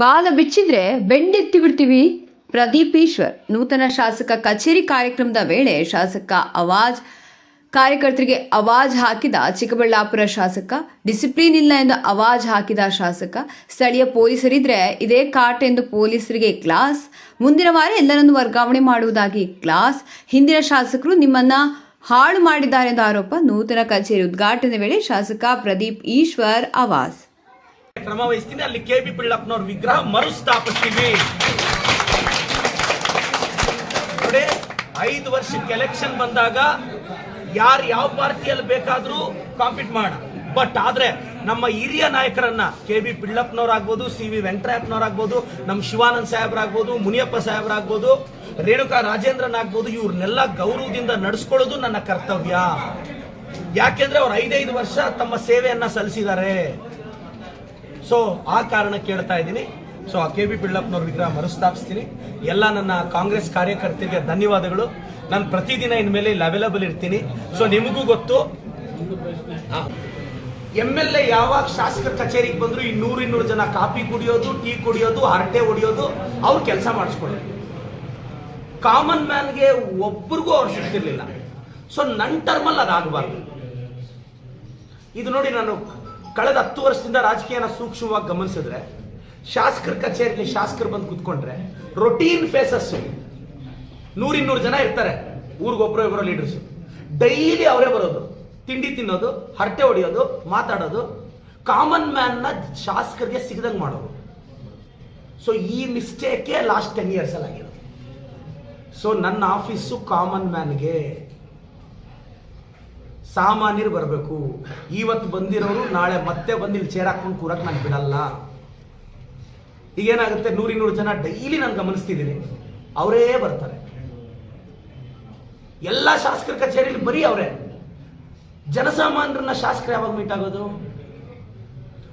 ಬಾಲ ಬಿಚ್ಚಿದ್ರೆ ಬೆಂಡೆತ್ತಿ ಬಿಡ್ತೀವಿ ಪ್ರದೀಪ್ ಈಶ್ವರ್, ನೂತನ ಶಾಸಕ ಕಚೇರಿ ಕಾರ್ಯಕ್ರಮದ ವೇಳೆ ಶಾಸಕ ಅವಾಜ್, ಕಾರ್ಯಕರ್ತರಿಗೆ ಅವಾಜ್ ಹಾಕಿದ ಚಿಕ್ಕಬಳ್ಳಾಪುರ ಶಾಸಕ, ಡಿಸಿಪ್ಲಿನ್ ಇಲ್ಲ ಎಂದು ಅವಾಜ್ ಹಾಕಿದ ಶಾಸಕ, ಸ್ಥಳೀಯ ಪೊಲೀಸರಿದ್ರೆ ಇದೇ ಕಾಟ ಎಂದು ಪೊಲೀಸರಿಗೆ ಕ್ಲಾಸ್ ಮುಂದಿನ ವಾರ ಎಲ್ಲರನ್ನು ವರ್ಗಾವಣೆ ಮಾಡುವುದಾಗಿ ಕ್ಲಾಸ್ ಹಿಂದಿನ ಶಾಸಕರು ನಿಮ್ಮನ್ನ ಹಾಳು ಮಾಡಿದ್ದಾರೆ ಎಂದು ಆರೋಪ. ನೂತನ ಕಚೇರಿ ಉದ್ಘಾಟನೆ ವೇಳೆ ಶಾಸಕ ಪ್ರದೀಪ್ ಈಶ್ವರ್ ಅವಾಜ್. ಕ್ರಮ ವಹಿಸ್ತೀನಿ ಅಲ್ಲಿ ಕೆ ಬಿ ಪಿಳ್ಳಪ್ಪನವ್ರ ವಿಗ್ರಹ ಮರುಸ್ಥಾಪಿಸ್ತೀವಿ. ನೋಡಿ, ಐದು ವರ್ಷಕ್ಕೆ ಎಲೆಕ್ಷನ್ ಬಂದಾಗ ಯಾರು ಯಾವ ಪಾರ್ಟಿಯಲ್ಲಿ ಬೇಕಾದರೂ ಕಾಂಪೀಟ್ ಮಾಡ. ಬಟ್ ಆದ್ರೆ ನಮ್ಮ ಹಿರಿಯ ನಾಯಕರನ್ನ ಕೆ ಬಿ ಪಿಳ್ಳಪ್ಪನವ್ರಾಗ್ಬೋದು ಸಿ ವಿ ವೆಂಕಟರಾಯಪ್ಪನವ್ರಾಗ್ಬೋದು ನಮ್ಮ ಶಿವಾನಂದ್ ಸಾಹೇಬ್ರಾಗ್ಬೋದು, ಮುನಿಯಪ್ಪ ಸಾಹೇಬ್ರಾಗ್ಬೋದು, ರೇಣುಕಾ ರಾಜೇಂದ್ರನ್ ಆಗ್ಬೋದು ಇವ್ರನ್ನೆಲ್ಲ ಗೌರವದಿಂದ ನಡೆಸ್ಕೊಳ್ಳೋದು ನನ್ನ ಕರ್ತವ್ಯ. ಯಾಕೆಂದ್ರೆ ಅವ್ರು ಐದೈದು ವರ್ಷ ತಮ್ಮ ಸೇವೆಯನ್ನ ಸಲ್ಲಿಸಿದ್ದಾರೆ. ಸೊ ಆ ಕಾರಣ ಕೇಳ್ತಾ ಇದ್ದೀನಿ. ಸೊ ಆ ಕೆ ಬಿ ಪಿಳ್ಳಪ್ಪನವ್ರ ವಿಗ್ರಹ ಮರುಸ್ಥಾಪಿಸ್ತೀನಿ. ಎಲ್ಲ ನನ್ನ ಕಾಂಗ್ರೆಸ್ ಕಾರ್ಯಕರ್ತರಿಗೆ ಧನ್ಯವಾದಗಳು. ನಾನು ಪ್ರತಿದಿನ ಇನ್ಮೇಲೆ ಇಲ್ಲಿ ಅವೈಲಬಲ್ ಇರ್ತೀನಿ. ಸೊ ನಿಮಗೂ ಗೊತ್ತು. ಎಂ ಎಲ್ ಎ ಯಾವಾಗ ಶಾಸಕರ ಕಚೇರಿಗೆ ಬಂದ್ರು ಇನ್ನೂರು ಇನ್ನೂರು ಜನ ಕಾಫಿ ಕುಡಿಯೋದು, ಟೀ ಕುಡಿಯೋದು, ಹರಟೆ ಹೊಡಿಯೋದು, ಅವ್ರು ಕೆಲಸ ಮಾಡಿಸ್ಕೊಳ್ಳೋದು ಕಾಮನ್ ಮ್ಯಾನ್ಗೆ ಒಬ್ರಿಗೂ ಅವ್ರು ಸಿಗ್ತಿರ್ಲಿಲ್ಲ. ಸೊ ನನ್ನ ಟರ್ಮಲ್ಲಿ ಅದಾಗಬಾರ್ದು. ಇದು ನೋಡಿ ನಾನು ಕಳೆದ ಹತ್ತು ವರ್ಷದಿಂದ ರಾಜಕೀಯನ ಸೂಕ್ಷ್ಮವಾಗಿ ಗಮನಿಸಿದ್ರೆ, ಶಾಸಕರ ಕಚೇರಿಗೆ ಶಾಸಕರು ಬಂದು ಕುತ್ಕೊಂಡ್ರೆ ರೊಟೀನ್ ಫೇಸಸ್ ನೂರಿನ್ನೂರು ಜನ ಇರ್ತಾರೆ ಊರಿಗೊಬ್ಬರು ಇಬ್ಬರು ಲೀಡರ್ಸ್ ಡೈಲಿ ಅವರೇ ಬರೋದು. ತಿಂಡಿ ತಿನ್ನೋದು, ಹರಟೆ ಹೊಡೆಯೋದು, ಮಾತಾಡೋದು. ಕಾಮನ್ ಮ್ಯಾನ್ನ ಶಾಸಕರಿಗೆ ಸಿಗದಂಗೆ ಮಾಡೋದು. ಸೊ ಈ ಮಿಸ್ಟೇಕೇ ಲಾಸ್ಟ್ ಟೆನ್ ಇಯರ್ಸ್ ಅಲ್ಲಿ ಆಗಿರೋದು. ಸೊ ನನ್ನ ಆಫೀಸು ಕಾಮನ್ ಮ್ಯಾನ್ಗೆ ಸಾಮಾನ್ಯರು ಬರಬೇಕು. ಇವತ್ತು ಬಂದಿರೋರು ನಾಳೆ ಮತ್ತೆ ಬಂದು ಇಲ್ಲಿ ಚೇರ್ ಹಾಕೊಂಡು ಕೂರಕ್ಕೆ ನಾನು ಬಿಡಲ್ಲ. ಈಗೇನಾಗುತ್ತೆ? ನೂರಿನೂರು ಜನ ಡೈಲಿ ನಾನು ಗಮನಿಸ್ತಿದ್ದೀನಿ. ಅವರೇ ಬರ್ತಾರೆ. ಎಲ್ಲ ಶಾಸಕರ ಕಚೇರಿಲಿ ಬರೀ ಅವರೇ. ಜನಸಾಮಾನ್ಯರನ್ನ ಶಾಸಕರು ಯಾವಾಗ ಮೀಟ್ ಆಗೋದು?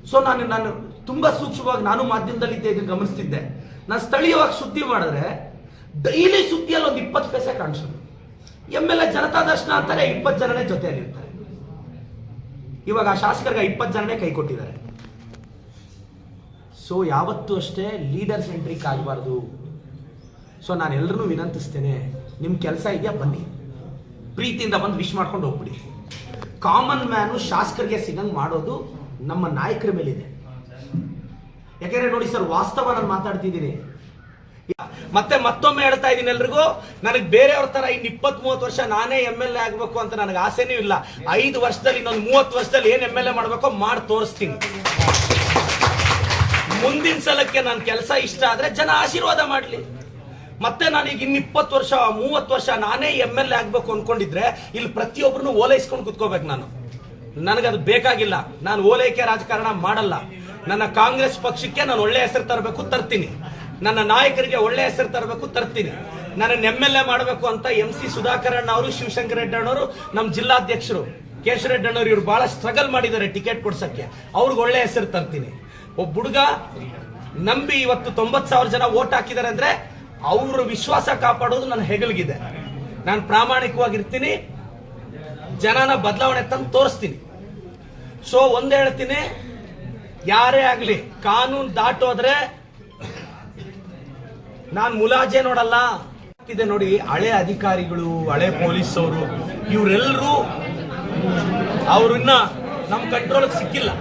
ಸೊ ನಾನು ನಾನು ತುಂಬಾ ಸೂಕ್ಷ್ಮವಾಗಿ ನಾನು ಮಾಧ್ಯಮದಲ್ಲಿ ಇದನ್ನ ಗಮನಿಸ್ತಿದ್ದೆ. ನಾನು ಸ್ಥಳೀಯವಾಗಿ ಸುದ್ದಿ ಮಾಡಿದ್ರೆ, ಡೈಲಿ ಸುದ್ದಿಯಲ್ಲಿ ಒಂದು ಇಪ್ಪತ್ತು ಪೈಸೆ ಕಾಣಿಸೋದು M L A Janata Darshan ಅಂತಾರೆ, ಇಪ್ಪತ್ತು ಜನನೇ ಜೊತೆಯಲ್ಲಿರ್ತಾರೆ ಇವಾಗ ಆ ಶಾಸಕರಿಗೆ ಇಪ್ಪತ್ತು ಜನನೇ ಕೈ ಕೊಟ್ಟಿದ್ದಾರೆ. ಸೊ ಯಾವತ್ತೂ ಅಷ್ಟೇ ಲೀಡರ್ ಸೆಂಟ್ರಿಕ್ ಆಗಬಾರ್ದು. ಸೊ ನಾನು ಎಲ್ಲರನ್ನೂ ವಿನಂತಿಸ್ತೇನೆ ನಿಮ್ಮ ಕೆಲಸ ಇದೆಯಾ? ಬನ್ನಿ. ಪ್ರೀತಿಯಿಂದ ಬಂದು ವಿಶ್ ಮಾಡ್ಕೊಂಡು ಹೋಗ್ಬಿಡಿ. ಕಾಮನ್ ಮ್ಯಾನು ಶಾಸಕರಿಗೆ ಸಿಗಂಗ್ ಮಾಡೋದು ನಮ್ಮ ನಾಯಕರ ಮೇಲಿದೆ. ಯಾಕೆಂದ್ರೆ ನೋಡಿ ಸರ್, ವಾಸ್ತವ ನಾನು ಮಾತಾಡ್ತಿದ್ದೀನಿ. ಮತ್ತೆ ಮತ್ತೊಮ್ಮೆ ಹೇಳ್ತಾ ಇದ್ದೀನಿ ಎಲ್ರಿಗೂ, ನನಗೆ ಬೇರೆಯವ್ರ ತರ ಇನ್ನು ಇಪ್ಪತ್ತ್ ಮೂವತ್ತು ವರ್ಷ ನಾನೇ ಎಂ ಎಲ್ ಎ ಆಗಬೇಕು ಅಂತ ನನಗೆ ಆಸೆನೂ ಇಲ್ಲ. ಐದು ವರ್ಷದಲ್ಲಿ, ಇನ್ನೊಂದು ಮೂವತ್ತು ವರ್ಷದಲ್ಲಿ ಏನ್ ಎಂ ಎಲ್ ಎ ಮಾಡಬೇಕೋ ಮಾಡಿ ತೋರಿಸ್ತೀನಿ. ಮುಂದಿನ ಸಲಕ್ಕೆ ನನ್ನ ಕೆಲಸ ಇಷ್ಟ ಆದ್ರೆ ಜನ ಆಶೀರ್ವಾದ ಮಾಡಲಿ. ಮತ್ತೆ ನಾನೀಗ ಇನ್ನು ಇಪ್ಪತ್ತು ವರ್ಷ, ಮೂವತ್ತು ವರ್ಷ ನಾನೇ ಎಂ ಎಲ್ ಎ ಆಗ್ಬೇಕು ಅನ್ಕೊಂಡಿದ್ರೆ ಇಲ್ಲಿ ಪ್ರತಿಯೊಬ್ಬರನ್ನು ಓಲೈಸ್ಕೊಂಡು ಕುತ್ಕೋಬೇಕು ನಾನು. ನನಗದು ಬೇಕಾಗಿಲ್ಲ. ನಾನು ಓಲೈಕೆ ರಾಜಕಾರಣ ಮಾಡಲ್ಲ. ನನ್ನ ಕಾಂಗ್ರೆಸ್ ಪಕ್ಷಕ್ಕೆ ನಾನು ಒಳ್ಳೆ ಹೆಸರು ತರಬೇಕು, ತರ್ತೀನಿ. ನನ್ನ ನಾಯಕರಿಗೆ ಒಳ್ಳೆ ಹೆಸರು ತರಬೇಕು, ತರ್ತೀನಿ. ನಾನು ಎಂ ಎ ಮಾಡಬೇಕು ಅಂತ ಎಂ ಸಿ ಸುಧಾಕರ್ ಅಣ್ಣ ಅವರು, ಶಿವಶಂಕರ ರೆಡ್ಡಿ ಅಣ್ಣವರು ನಮ್ಮ ಜಿಲ್ಲಾಧ್ಯಕ್ಷರು ಕೇಶವ ರೆಡ್ಡಿ ಅಣ್ಣವ್ರು ಭಾಳ ಬಹಳ ಸ್ಟ್ರಗಲ್ ಮಾಡಿದ್ದಾರೆ ಟಿಕೆಟ್ ಕೊಡ್ಸೋಕ್ಕೆ. ಅವ್ರಿಗೆ ಒಳ್ಳೆ ಹೆಸರು ತರ್ತೀನಿ. ಒಬ್ಬ ಹುಡುಗ ನಂಬಿ ಇವತ್ತು ತೊಂಬತ್ ಸಾವಿರ ಜನ ಓಟ್ ಹಾಕಿದ್ದಾರೆ ಅಂದ್ರೆ ಅವ್ರ ವಿಶ್ವಾಸ ಕಾಪಾಡೋದು ನನ್ನ ಹೆಗಲ್ಗಿದೆ. ನಾನು ಪ್ರಾಮಾಣಿಕವಾಗಿರ್ತೀನಿ. ಜನನ ಬದಲಾವಣೆ ತಂದು ತೋರಿಸ್ತೀನಿ. ಸೊ ಒಂದು ಹೇಳ್ತೀನಿ, ಯಾರೇ ಆಗಲಿ, ಕಾನೂನು ದಾಟೋದ್ರೆ ನಾನು ಮುಲಾಜೆ ನೋಡಲ್ಲ. ಇದೆ ನೋಡಿ, ಹಳೆ ಅಧಿಕಾರಿಗಳು, ಹಳೆ ಪೊಲೀಸ್ ಅವರು ಇವರೆಲ್ಲರೂ ಅವ್ರನ್ನ ನಮ್ ನಮ್ಮ ಕಂಟ್ರೋಲ್ಗೆ ಸಿಕ್ಕಿಲ್ಲ.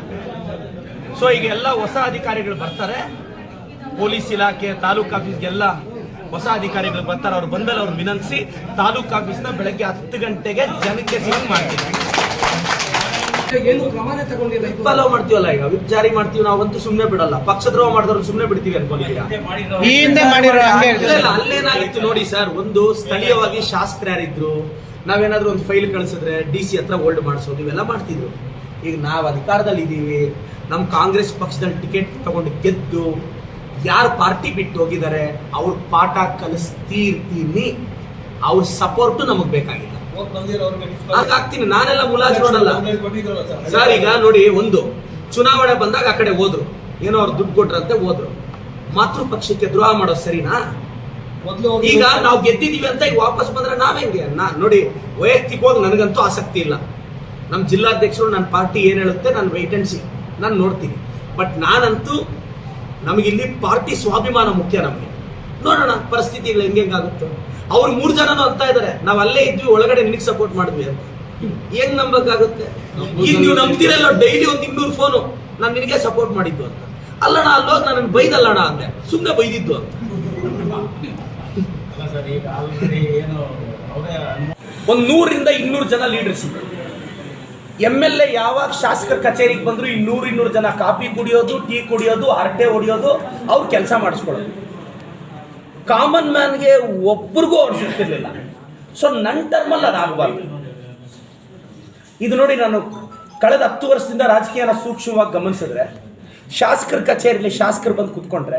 ಸೊ ಈಗ ಎಲ್ಲ ಹೊಸ ಅಧಿಕಾರಿಗಳು ಬರ್ತಾರೆ. ಪೊಲೀಸ್ ಇಲಾಖೆ, ತಾಲೂಕ್ ಆಫೀಸ್ಗೆಲ್ಲ ಹೊಸ ಅಧಿಕಾರಿಗಳು ಬರ್ತಾರೆ. ಅವ್ರು ಬಂದಲ್ಲಿ ಅವ್ರು ವಿನಂತಿಸಿ ತಾಲೂಕ್ ಆಫೀಸ್ನ ಬೆಳಗ್ಗೆ ಹತ್ತು ಗಂಟೆಗೆ ಜನಕ್ಕೆ ಸಿಂಗ್ ಮಾಡ್ತೀವಿ ಏನು ಕ್ರಮನೇ ತಗೊಂಡಿಲ್ಲ ಇದು ಫಾಲೋ ಮಾಡ್ತೀವಲ್ಲ ಈಗ. ವಿಪ್ ಜಾರಿ ಮಾಡ್ತೀವಿ ನಾವಂತೂ ಸುಮ್ಮನೆ ಬಿಡಲ್ಲ. ಪಕ್ಷದ್ರೋಹ ಮಾಡಿದವ್ರು ಸುಮ್ಮನೆ ಬಿಡ್ತೀವಿ ಅನ್ಕೊಂಡಿದ್ದೀರಾ? ಈ ಹಿಂದೆ ಮಾಡಿರೋ ಹಂಗೆ ಇಲ್ಲ, ಇಲ್ಲ, ಅಲ್ಲೇನಾಗಿತ್ತು ನೋಡಿ ಸರ್ ಒಂದು ಸ್ಥಳೀಯವಾಗಿ ಶಾಸಕರು ಯಾರಿದ್ರು ನಾವೇನಾದ್ರೂ ಒಂದು ಫೈಲ್ ಕಳಿಸಿದ್ರೆ ಡಿ ಸಿ ಹತ್ರ ಹೋಲ್ಡ್ ಮಾಡಿಸೋದು ಇವೆಲ್ಲ ಮಾಡ್ತಿದ್ರು. ಈಗ ನಾವು ಅಧಿಕಾರದಲ್ಲಿ ಇದ್ದೀವಿ ನಮ್ಮ ಕಾಂಗ್ರೆಸ್ ಪಕ್ಷದಲ್ಲಿ ಟಿಕೆಟ್ ತಗೊಂಡು ಗೆದ್ದು ಯಾರು ಪಾರ್ಟಿ ಬಿಟ್ಟು ಹೋಗಿದ್ದಾರೆ ಅವ್ರ ಪಾಠ ಕಲಿಸ್ತೀರ್ತೀನಿ. ಅವ್ರ ಸಪೋರ್ಟು ನಮಗೆ ಬೇಕಾಗಿಲ್ಲ. ಹೋಗ್ ಹಾಗಾಗ್ತೀನಿ ನಾನೆಲ್ಲ ಮುಲಾಜ್ ನೋಡಲ್ಲ. ಸರ್. ಈಗ ನೋಡಿ ಒಂದು ಚುನಾವಣೆ ಬಂದಾಗ ಆ ಕಡೆ ಹೋದ್ರು. ಏನೋ ಅವ್ರು ದುಡ್ಡು ಕೊಟ್ರಂತೆ ಹೋದ್ರು. ಮಾತೃ ಪಕ್ಷಕ್ಕೆ ದ್ರೋಹ ಮಾಡೋದು ಸರಿನಾ? ಈಗ ನಾವು ಗೆದ್ದಿದೀವಿ ಅಂತ ಈಗ ವಾಪಸ್ ಬಂದ್ರೆ ನಾವೇಂಗೆ? ನಾ ನೋಡಿ ವೈಯಕ್ತಿಕವಾಗಿ ನನಗಂತೂ ಆಸಕ್ತಿ ಇಲ್ಲ. ನಮ್ಮ ಜಿಲ್ಲಾಧ್ಯಕ್ಷರು ನನ್ನ ಪಾರ್ಟಿ ಏನು ಹೇಳುತ್ತೆ ನಾನು ವೈಟ್ ಅಂಡ್ ಸಿ ನಾನು ನೋಡ್ತೀನಿ. ಬಟ್ ನಾನಂತೂ ನಮಗಿಲ್ಲಿ ಪಾರ್ಟಿ ಸ್ವಾಭಿಮಾನ ಮುಖ್ಯ ನಮಗೆ. ನೋಡೋಣ ಪರಿಸ್ಥಿತಿಗಳು ಹೆಂಗೆಂಗಾಗುತ್ತೋ ಅವ್ರು ಮೂರು ಜನನು ಅಂತ ಇದಾರೆ ನಾವ್ ಅಲ್ಲೇ ಇದ್ವಿ ಒಳಗಡೆ ನಿನಗೆ ಸಪೋರ್ಟ್ ಮಾಡಿದ್ವಿ ಅಂತ. ಹೆಂಗ್ ನಂಬಕ್ಕಾಗುತ್ತೆ? ಈಗ ನೀವು ನಂಬ್ತಿರಲ್ಲ ಡೈಲಿ ಒಂದು ಇನ್ನೂರು ಫೋನು ನಾನು ನಿನಗೆ ಸಪೋರ್ಟ್ ಮಾಡಿದ್ದು ಅಂತ. ಅಲ್ಲಣ್ಣ ಅಲ್ಲೋಗಿ ನಾನು ಬೈದಲ್ಲಣ್ಣ ಅಂದೆ. ಸುಮ್ಮನೆ ಬೈದಿದ್ದು ಅಂತ. ಒಂದ್ ನೂರಿಂದ ಇನ್ನೂರು ಜನ ಲೀಡರ್ಸ್ ಎಂ ಎಲ್ ಎ ಯಾವಾಗ ಶಾಸಕರ ಕಚೇರಿಗೆ ಬಂದ್ರು ಇನ್ನೂರು ಇನ್ನೂರು ಜನ ಕಾಫಿ ಕುಡಿಯೋದು ಟೀ ಕುಡಿಯೋದು ಹರಟೆ ಹೊಡಿಯೋದು ಅವ್ರು ಕೆಲಸ ಮಾಡಿಸ್ಕೊಳ್ಳೋದು. ಕಾಮನ್ ಮ್ಯಾನ್ಗೆ ಒಬ್ರಿಗೂ ಅವ್ರು ಸಿಗ್ತಿರ್ಲಿಲ್ಲ. ಸೊ ನನ್ನ ಟರ್ಮಲ್ಲಿ ಅದಾಗಬಾರ್ದು ಇದು ನೋಡಿ ನಾನು ಕಳೆದ ಹತ್ತು ವರ್ಷದಿಂದ ರಾಜಕೀಯನ ಸೂಕ್ಷ್ಮವಾಗಿ ಗಮನಿಸಿದ್ರೆ, ಶಾಸಕರ ಕಚೇರಿಲಿ ಶಾಸಕರು ಬಂದು ಕೂತ್ಕೊಂಡ್ರೆ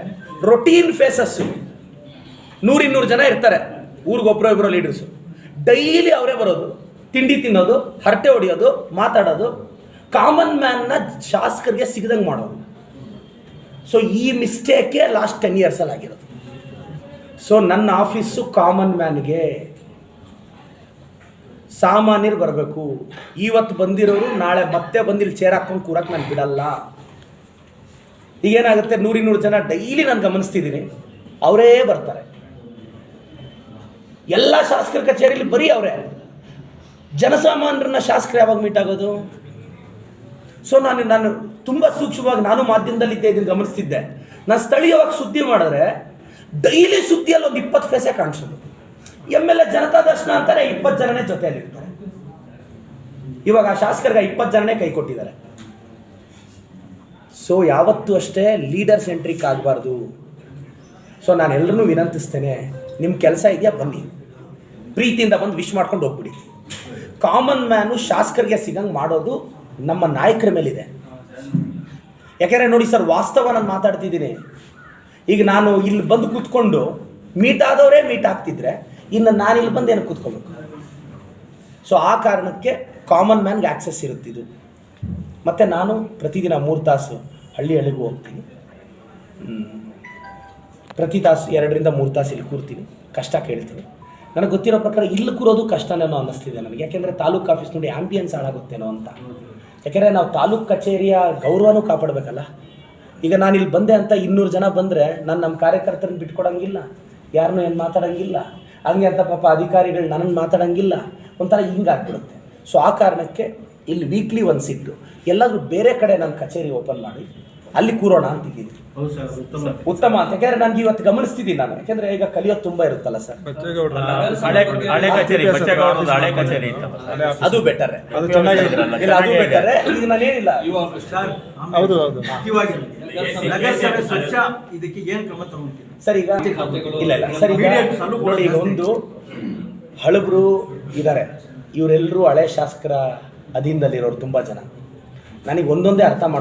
ರೊಟೀನ್ ಫೇಸಸ್ಸು ನೂರಿನ್ನೂರು ಜನ ಇರ್ತಾರೆ ಊರಿಗೊಬ್ಬರು ಇಬ್ಬರು ಲೀಡರ್ಸು ಡೈಲಿ ಅವರೇ ಬರೋದು, ತಿಂಡಿ ತಿನ್ನೋದು, ಹರಟೆ ಹೊಡೆಯೋದು, ಮಾತಾಡೋದು, ಕಾಮನ್ ಮ್ಯಾನ್ನ ಶಾಸಕರಿಗೆ ಸಿಗದಂಗೆ ಮಾಡೋದು. ಸೊ ಈ ಮಿಸ್ಟೇಕೇ ಲಾಸ್ಟ್ ಟೆನ್ ಇಯರ್ಸಲ್ಲಿ ಆಗಿರೋದು ಸೊ ನನ್ನ ಆಫೀಸು ಕಾಮನ್ ಮ್ಯಾನ್ಗೆ ಸಾಮಾನ್ಯರು ಬರಬೇಕು. ಇವತ್ತು ಬಂದಿರೋರು ನಾಳೆ ಮತ್ತೆ ಬಂದಿಲ್ಲಿ ಚೇರ್ ಹಾಕೊಂಡು ಕೂರಕ್ಕೆ ನಾನು ಬಿಡಲ್ಲ. ಈಗೇನಾಗುತ್ತೆ, ನೂರಿನೂರು ಜನ ಡೈಲಿ ನಾನು ಗಮನಿಸ್ತಿದ್ದೀನಿ. ಅವರೇ ಬರ್ತಾರೆ. ಎಲ್ಲ ಶಾಸಕರ ಕಚೇರಿಯಲ್ಲಿ ಬರೀ ಅವರೇ. ಜನಸಾಮಾನ್ಯರನ್ನ ಶಾಸಕರು ಯಾವಾಗ ಮೀಟ್ ಆಗೋದು? ಸೊ ನಾನು ನಾನು ತುಂಬ ಸೂಕ್ಷ್ಮವಾಗಿ, ನಾನು ಮಾಧ್ಯಮದಲ್ಲಿದ್ದೆ ಇದನ್ನು ಗಮನಿಸ್ತಿದ್ದೆ. ನಾನು ಸ್ಥಳೀಯವಾಗಿ ಸುದ್ದಿ ಮಾಡಿದ್ರೆ ಡೈಲಿ ಸುದ್ದಿಯಲ್ಲಿ ಒಂದು ಇಪ್ಪತ್ತು ಫೇಸೇ ಕಾಣಿಸೋದು. M L A Janata Darshan ಅಂತಾರೆ, ಇಪ್ಪತ್ತು ಜನನೇ ಜೊತೆಯಲ್ಲಿರ್ತಾರೆ ಇವಾಗ ಶಾಸಕರಿಗೆ ಇಪ್ಪತ್ತು ಜನನೇ ಕೈ ಕೊಟ್ಟಿದ್ದಾರೆ. ಸೊ ಯಾವತ್ತೂ ಅಷ್ಟೇ ಲೀಡರ್ ಸೆಂಟ್ರಿಕ್ ಆಗಬಾರ್ದು. ಸೊ ನಾನು ಎಲ್ಲರನ್ನೂ ವಿನಂತಿಸ್ತೇನೆ ನಿಮ್ಮ ಕೆಲಸ ಇದೆಯಾ? ಬನ್ನಿ. ಪ್ರೀತಿಯಿಂದ ಬಂದು ವಿಶ್ ಮಾಡ್ಕೊಂಡು ಹೋಗ್ಬಿಡಿ. ಕಾಮನ್ ಮ್ಯಾನು ಶಾಸಕರಿಗೆ ಸಿಗಂಗೆ ಮಾಡೋದು ನಮ್ಮ ನಾಯಕರ ಮೇಲಿದೆ. ಯಾಕೆಂದರೆ ನೋಡಿ ಸರ್, ವಾಸ್ತವ ನಾನು ಮಾತಾಡ್ತಿದ್ದೀನಿ. ಈಗ ನಾನು ಇಲ್ಲಿ ಬಂದು ಕೂತ್ಕೊಂಡು ಮೀಟ್ ಆದವರೇ ಮೀಟ್ ಆಗ್ತಿದ್ರೆ, ಇನ್ನು ನಾನು ಇಲ್ಲಿ ಬಂದು ಏನು ಕೂತ್ಕೋಬೇಕು? ಸೊ ಆ ಕಾರಣಕ್ಕೆ ಕಾಮನ್ ಮ್ಯಾನ್ಗೆ ಆ್ಯಕ್ಸೆಸ್ ಇರುತ್ತಿದ್ದು ಮತ್ತು ನಾನು ಪ್ರತಿದಿನ ಮೂರು ತಾಸು ಹಳ್ಳಿ ಹಳ್ಳಿಗೂ ಹೋಗ್ತೀನಿ. ಪ್ರತಿ ತಾಸು ಎರಡರಿಂದ ಮೂರು ತಾಸು ಇಲ್ಲಿ ಕೂರ್ತೀನಿ. ಕಷ್ಟ ಕೇಳ್ತೀನಿ. ನನಗೆ ಗೊತ್ತಿರೋ ಪ್ರಕಾರ ಇಲ್ಲಿ ಕೂರೋದು ಕಷ್ಟನೇನೋ ಅನ್ನಿಸ್ತಿದೆ ನನಗೆ. ಯಾಕೆಂದರೆ ತಾಲೂಕು ಆಫೀಸ್ ನೋಡಿ ಆ್ಯಂಬಿಯನ್ಸ್ ಹಾಳಾಗುತ್ತೇನೋ ಅಂತ. ಯಾಕೆಂದರೆ ನಾವು ತಾಲೂಕು ಕಚೇರಿಯ ಗೌರವನೂ ಕಾಪಾಡಬೇಕಲ್ಲ. ಈಗ ನಾನು ಇಲ್ಲಿ ಬಂದೆ ಅಂತ ಇನ್ನೂರು ಜನ ಬಂದರೆ ನಾನು ನಮ್ಮ ಕಾರ್ಯಕರ್ತರನ್ನ ಬಿಟ್ಕೊಡಂಗಿಲ್ಲ. ಯಾರನ್ನೂ ಏನು ಮಾತಾಡೋಂಗಿಲ್ಲ. ಹಂಗೆ ಅಂತ ಪಾಪ ಅಧಿಕಾರಿಗಳು ನನ್ನನ್ನು ಮಾತಾಡೋಂಗಿಲ್ಲ. ಒಂಥರ ಹಿಂಗಾಗ್ಬಿಡುತ್ತೆ ಸೊ ಆ ಕಾರಣಕ್ಕೆ ಇಲ್ಲಿ ವೀಕ್ಲಿ ಒಂದು ಸಿಟ್ಟು ಎಲ್ಲಾದರೂ ಬೇರೆ ಕಡೆ ನಾನು ಕಚೇರಿ ಓಪನ್ ಮಾಡಿ, ಅಲ್ಲಿ ಕೂರೋಣ ಅಂತಿದ್ದೀನಿ ಉತ್ತಮ. ಅಂತ. ಯಾಕಂದ್ರೆ ನನ್ಗೆ ಇವತ್ತು ಗಮನಿಸ್ತಿದ್ದೀನಿ ನಾನು. ಯಾಕಂದ್ರೆ ಈಗ ಕಲಿಯೋದು ತುಂಬಾ ಇರುತ್ತಲ್ಲ ಸರ್. ಹಳೆ ಹಳೆ ಕಚೇರಿ ಬಚ್ಚೇಗೌಡರದ್ದು ಹಳೆ ಕಚೇರಿ ಅದು ಬೆಟರ್. ಇಲ್ಲ ಅದು. ಬೆಟರ್. ಈಗ ನಾನೇನಿಲ್ಲ ಹೌದು ಹೌದು. ನಗರಸಭೆ ಸ್ವಚ್ಛ ಇದಕ್ಕೆ ಏನ್ ಕ್ರಮ ತಗೊಂತೀವಿ ಸರ್ ಈಗ ಇಲ್ಲ ಇಲ್ಲ. ಸರ್ ಈಗ ನೋಡಿ ಈಗ ಒಂದು ಹಳಬ್ರು ಇದ್ದಾರೆ ಇವರೆಲ್ಲರೂ ಹಳೆ ಶಾಸಕರ ಅಧೀನದಲ್ಲಿರೋರು ತುಂಬಾ ಜನ. ನನಗೆ ಒಂದೊಂದೇ ಅರ್ಥ ಮಾಡ್ಕೊಂಡು